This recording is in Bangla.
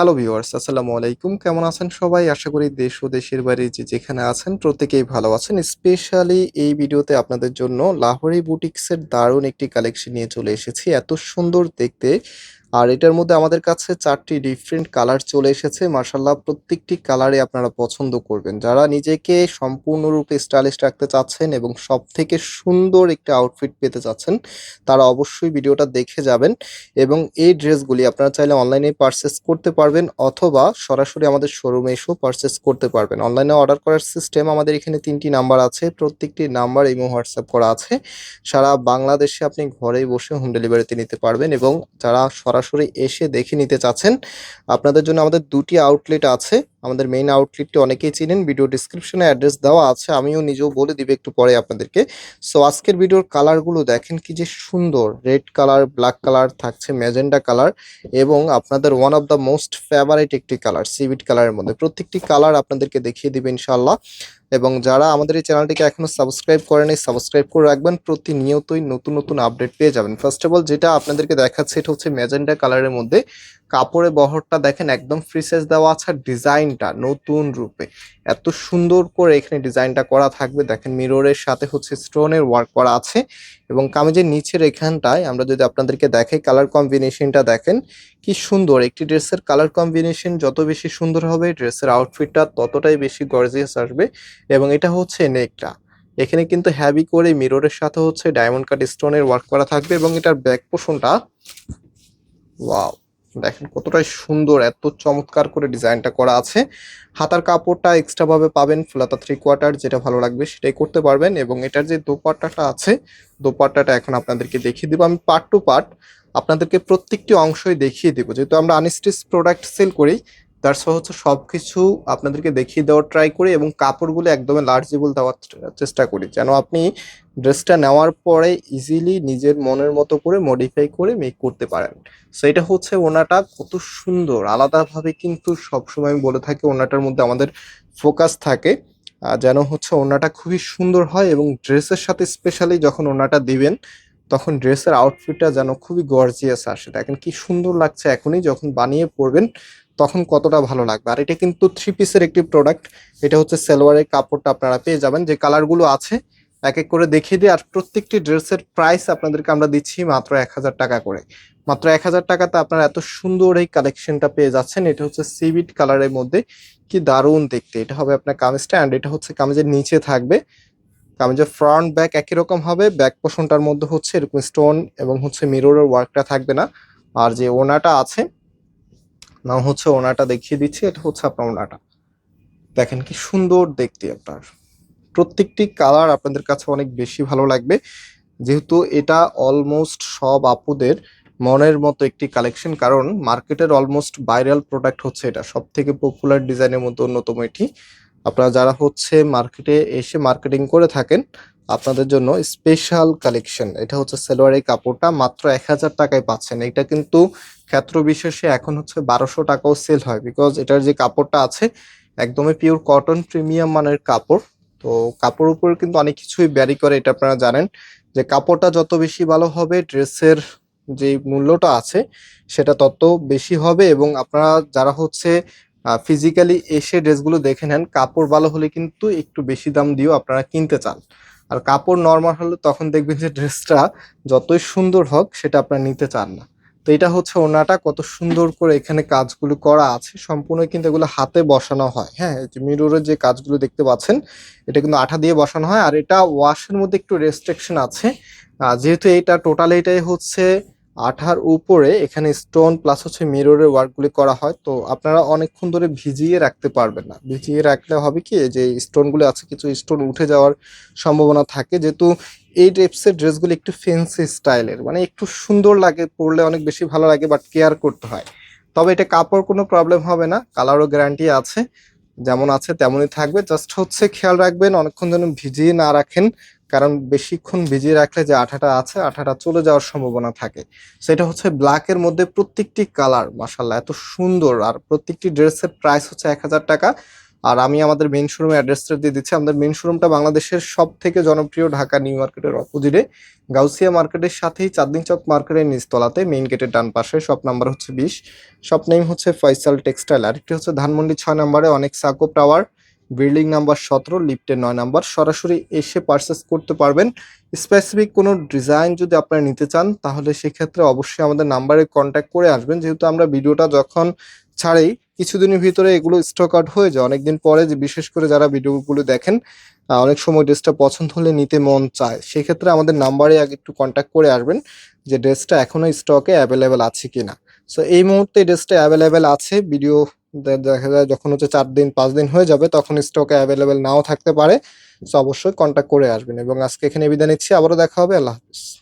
হ্যালো ভিউয়ার্স আসসালামু আলাইকুম। কেমন আছেন সবাই? আশা করি দেশ ও দেশের বাইরে যে যেখানে আছেন প্রত্যেকেই ভালো আছেন। স্পেশালি এই ভিডিওতে আপনাদের জন্য লাহোরি বুটিক্সের দারুণ একটি কালেকশন নিয়ে চলে এসেছি। এত সুন্দর দেখতে। আর এটার মধ্যে আমাদের কাছে চারটি ডিফারেন্ট কালার চলে এসেছে। মার্শাল্লাহ প্রত্যেকটি কালারে আপনারা পছন্দ করবেন। যারা নিজেকে সম্পূর্ণরূপে স্টাইলিশ রাখতে চাচ্ছেন এবং সব থেকে সুন্দর একটা আউটফিট পেতে চাচ্ছেন, তারা অবশ্যই ভিডিওটা দেখে যাবেন এবং এই ড্রেসগুলি আপনারা চাইলে অনলাইনে পারচেস করতে পারবেন অথবা সরাসরি আমাদের শোরুমে এসেও পারচেস করতে পারবেন। অনলাইনে অর্ডার করার সিস্টেম আমাদের এখানে তিনটি নাম্বার আছে, প্রত্যেকটি নাম্বার ইমো হোয়াটসঅ্যাপ করা আছে। সারা বাংলাদেশে আপনি ঘরেই বসে হোম ডেলিভারিতে নিতে পারবেন এবং যারা সরাসরি এসে দেখে নিতে চাচ্ছেন। আপনাদের জন্য আমাদের দুটি আউটলেট আছে। আমাদের মেইন আউটলেটটি অনেকেই চিনেন। ভিডিও ডিসক্রিপশনে অ্যাড্রেস দেওয়া আছে, আমিও নিজেও বলে দিবে একটু পরে আপনাদেরকে। সো আজকের ভিডিওর কালারগুলো দেখেন কি যে সুন্দর। রেড কালার ব্ল্যাক কালার থাকছে ম্যাজেন্ডা কালার এবং আপনাদের one of the most favourite একটি কালার সিভিট কালারের মধ্যে। প্রত্যেকটি কালার আপনাদেরকে দেখিয়ে দিবে ইনশাল্লাহ এবং যারা আমাদের এই চ্যানেলটিকে এখনও সাবস্ক্রাইব করেনি সাবস্ক্রাইব করে রাখবেন। প্রতিনিয়তই নতুন নতুন আপডেট পেয়ে যাবেন। ফার্স্ট অফ অল যেটা আপনাদেরকে দেখাচ্ছে, এটা হচ্ছে ম্যাজেন্ডা কালারের মধ্যে কাপড়ের বহরটা দেখেন একদম ফ্রি সাইজ দেওয়া আছে ডিজাইনটা নতুন রূপে। এত সুন্দর করে এখানে ডিজাইনটা করা থাকবে। দেখেন মিররের সাথে হচ্ছে স্টোনের ওয়ার্ক করা আছে এবং কামিজের নিচের এখানটায় আমরা যদি আপনাদেরকে দেখাই কালার কম্বিনেশনটা দেখেন, কি সুন্দর। একটি ড্রেসের কালার কম্বিনেশন যত বেশি সুন্দর হবে, ড্রেসের আউটফিটটা ততটাই বেশি গর্জিয়াস আসবে এবং এটা হচ্ছে নেকটা। এখানে কিন্তু হ্যাভি করে মিররের সাথে হচ্ছে ডায়মন্ড কাট স্টোনের ওয়ার্ক করা থাকবে এবং এটার ব্যাক পোষণটা ওয়াও দেখেন কতটাই সুন্দর, এত চমৎকার করে ডিজাইনটা করা আছে। হাতার কাপড়টা এক্সট্রা ভাবে পাবেন ফুলাতা থ্রি কোয়ার্টার যেটা ভালো লাগবে সেটাই করতে পারবেন এবং এটার যে দোপাট্টাটা আছে, দোপাট্টাটা এখন আপনাদেরকে দেখিয়ে দেবো। আমি পার্ট টু পার্ট আপনাদেরকে প্রত্যেকটি অংশই দেখিয়ে দেবো। যেহেতু আমরা আনস্টিচ প্রোডাক্ট সেল করি তার সহ হচ্ছে সব কিছু আপনাদেরকে দেখিয়ে দেওয়ার ট্রাই করি এবং কাপড়গুলো একদমই লার্জেবল দেওয়ার চেষ্টা করি। যেন আপনি ড্রেসটা নেওয়ার পরে ইজিলি নিজের মনের মতো করে মডিফাই করে মেক করতে পারেন। সো এটা হচ্ছে ওনাটা কত সুন্দর। আলাদাভাবে কিন্তু সবসময় আমি বলে থাকি ওনাটার মধ্যে আমাদের ফোকাস থাকে। যেন হচ্ছে ওনাটা খুবই সুন্দর হয় এবং ড্রেসের সাথে স্পেশালি যখন ওনাটা দিবেন তখন ড্রেসের আউটফিটটা যেন খুবই গর্জিয়াস আসে। দেখেন কি সুন্দর লাগছে এখনই যখন বানিয়ে পরবেন, তখন কতটা ভালো লাগবে। আর এটা কিন্তু থ্রি পিসের একটি প্রোডাক্ট এটা হচ্ছে সালোয়ারের কাপড়টা আপনারা পেয়ে যাবেন। যে কালারগুলো আছে, এক এক করে দেখিয়ে দিই আর প্রত্যেকটি ড্রেসের প্রাইস আপনাদেরকে আমরা দিচ্ছি মাত্র এক হাজার টাকা করে। মাত্র এক হাজার টাকাতে আপনারা এত সুন্দর এই কালেকশনটা পেয়ে যাচ্ছেন। এটা হচ্ছে সিভিট কালারের মধ্যে। কি দারুণ দেখতে। এটা হবে আপনার কামিজটা অ্যান্ড এটা হচ্ছে কামিজের নিচে থাকবে। কামিজের ফ্রন্ট ব্যাক একই রকম হবে। ব্যাক পোর্শনটার মধ্যে হচ্ছে এরকম স্টোন এবং হচ্ছে মিররের ওয়ার্কটা থাকবে না। আর যে ওনাটা আছে না হচ্ছে ওনাটা দেখিয়ে দিচ্ছি, এটা হচ্ছে আপনার ওনাটা। দেখেন কি সুন্দর দেখতে আপনার। প্রত্যেকটি কালার আপনাদের কাছে অনেক বেশি ভালো লাগবে। যেহেতু এটা অলমোস্ট সব আপুদের মনের মতো একটি কালেকশন কারণ মার্কেটের অলমোস্ট ভাইরাল প্রোডাক্ট হচ্ছে এটা। সব থেকে পপুলার ডিজাইনের মধ্যে অন্যতম এটি। আপনারা যারা হচ্ছে মার্কেটে এসে মার্কেটিং করে থাকেন, আপনাদের জন্য স্পেশাল কালেকশন এটা হচ্ছে সেলোয়ারের কাপড়টা মাত্র এক হাজার টাকায় পাচ্ছেন। এটা কিন্তু ক্ষেত্র বিশেষে এখন হচ্ছে বারোশো টাকাও সেল হয় বিকজ এটার যে কাপড়টা আছে, একদমই পিওর কটন প্রিমিয়াম মানের কাপড়। তো কাপড় উপর কিন্তু অনেক কিছুই ব্যারি করে, এটা আপনারা জানেন। যে কাপড়টা যত বেশি ভালো হবে, ড্রেসের যে মূল্যটা আছে, সেটা তত বেশি হবে এবং আপনারা যারা হচ্ছে ফিজিক্যালি এসে ড্রেসগুলো দেখে নেন। কাপড় ভালো হলে কিন্তু একটু বেশি দাম দিয়েও আপনারা কিনতে চান। আর কাপড় নর্মাল হলে তখন দেখবেন যে ড্রেসটা যতই সুন্দর হোক সেটা আপনারা নিতে চান না। তো এটা হচ্ছে ওনাটা কত সুন্দর করে এখানে কাজগুলো করা আছে। সম্পূর্ণ কিন্তু এগুলো হাতে বসানো হয়। হ্যাঁ মিররের যে কাজগুলো দেখতে পাচ্ছেন, এটা কিন্তু আঠা দিয়ে বসানো হয়। আর এটা ওয়াশের মধ্যে একটু রেস্ট্রিকশন আছে। যেহেতু এটা টোটাল এটাই হচ্ছে আঠার উপরে এখানে স্টোন প্লাস হচ্ছে মিররের ওয়ার্কগুলি করা হয়, তো আপনারা অনেকক্ষণ ধরে ভিজিয়ে রাখতে পারবেন না। ভিজিয়ে রাখলে হবে কি যে স্টোনগুলো আছে, কিছু স্টোন উঠে যাওয়ার সম্ভাবনা থাকে। যেহেতু এই টাইপসের ড্রেসগুলো একটু ফেন্সি স্টাইলের মানে একটু সুন্দর লাগে, পরলে অনেক বেশি ভালো লাগে বাট কেয়ার করতে হয়। তবে এটা কাপড় কোনো প্রবলেম হবে না কালারও গ্যারান্টি আছে, যেমন আছে তেমনই থাকবে। জাস্ট হচ্ছে খেয়াল রাখবেন, অনেকক্ষণ যেন ভিজিয়ে না রাখেন কারণ বেশিক্ষণ ভিজিয়ে রাখলে যে আঠাটা আছে, আঠাটা চলে যাওয়ার সম্ভাবনা থাকে। সেটা হচ্ছে ব্ল্যাকের মধ্যে প্রত্যেকটি কালার মাসাল্লাহ এত সুন্দর। আর প্রত্যেকটি ড্রেসের প্রাইস হচ্ছে এক হাজার টাকা। আর আমি আমাদের মেন শোরুমের অ্যাড্রেসটা দিয়ে দিচ্ছি। আমাদের মেন শোরুমটা বাংলাদেশের সব থেকে জনপ্রিয় ঢাকা নিউ মার্কেটের অপোজিটে গাউসিয়া মার্কেটের সাথেই চাঁদনি চক মার্কেটের নিচতলাতে মেইন গেটের ডান পাশে শপ নাম্বার হচ্ছে বিশ। শপ নেম হচ্ছে ফয়সাল টেক্সটাইল আরেকটি হচ্ছে ধানমন্ডি ছয় নম্বরে অনেক সাকো টাওয়ার বিল্ডিং নাম্বার সতেরো, লিফটের নয় নাম্বার। সরাসরি এসে পারচেস করতে পারবেন। স্পেসিফিক কোনো ডিজাইন যদি আপনারা নিতে চান, তাহলে সেক্ষেত্রে অবশ্যই আমাদের নাম্বারে কন্ট্যাক্ট করে আসবেন। যেহেতু আমরা ভিডিওটা যখন ছাড়েই কিছুদিনের ভিতরে এগুলো স্টক আউট হয়ে যায়। অনেকদিন পরে যে বিশেষ করে যারা ভিডিওগুলো দেখেন অনেক সময় ড্রেসটা পছন্দ হলে নিতে মন চায়। সেক্ষেত্রে আমাদের নাম্বারে আগে একটু কন্ট্যাক্ট করে আসবেন যে ড্রেসটা এখনও স্টকে অ্যাভেলেবেল আছে কিনা। সো এই মুহূর্তে ড্রেসটা অ্যাভেলেবেল আছে। ভিডিও দেখা যায় যখন হচ্ছে চার দিন, পাঁচ দিন হয়ে যাবে, তখন স্টকে অ্যাভেলেবেল নাও থাকতে পারে। সো অবশ্যই কন্ট্যাক্ট করে আসবেন। এবং আজকে এখানে বিদায় নিচ্ছি। আবারও দেখা হবে। আল্লাহ হাফিজ।